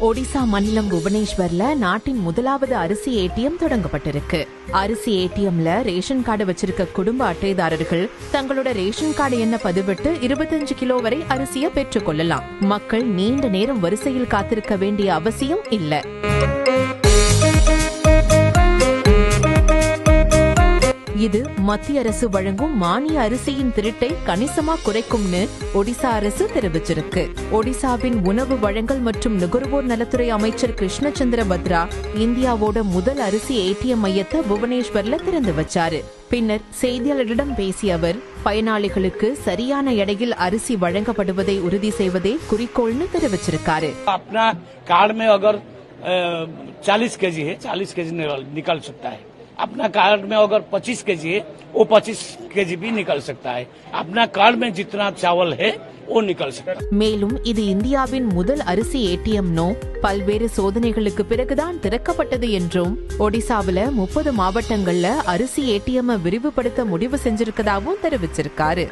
ஒடிசா மாநிலம் புவனேஸ்வர்ல நாட்டின் முதலாவது அரிசி ஏடிஎம் தொடங்கப்பட்டிருக்கு. அரிசி ஏடிஎம்ல ரேஷன் கார்டு வச்சிருக்க குடும்ப அட்டைதாரர்கள் தங்களோட ரேஷன் கார்டு எண்ண பதிவிட்டு இருபத்தஞ்சு கிலோ வரை அரிசியை பெற்றுக் கொள்ளலாம். மக்கள் நீண்ட நேரம் வரிசையில் காத்திருக்க வேண்டிய அவசியம் இல்லை. இது மத்திய அரசு வழங்கும் மானிய அரிசியின் திருட்டை கணிசமா குறைக்கும்னு ஒடிசா அரசு தெரிவிச்சிருக்கு ஒடிசாவின் உணவு வழங்கல் மற்றும் நுகர்வோர் நலத்துறை அமைச்சர் கிருஷ்ணச்சந்திர பத்ரா இந்தியாவோட முதல் அரிசி ஏடிஎம் மையத்தை புவனேஸ்வர்ல திறந்து வச்சாரு பின்னர் செய்தியாளர்களிடம் பேசிய அவர் பயனாளிகளுக்கு சரியான எடையில் அரிசி வழங்கப்படுவதை உறுதி செய்வதே குறிக்கோள்னு தெரிவிச்சிருக்காரு अपना कार्ड में अगर चालीस के जी है चालीस के जी निकल सकता है अपना कार्ड में अगर पच्चीस के जी है वो पच्चीस के जी भी निकल सकता है अपना कार्ड में जितना चावल है वो निकल सकता है மேலும் இது இந்தியாவின் முதல் அரிசி ஏடிஎம்னோ பல்வேறு சோதனைகளுக்கு பிறகுதான் திறக்கப்பட்டது என்றும் ஒடிசாவுல முப்பது மாவட்டங்கள்ல அரிசி ஏடிஎம் விரிவுபடுத்த முடிவு செஞ்சிருக்கதாவும் தெரிவிச்சிருக்காரு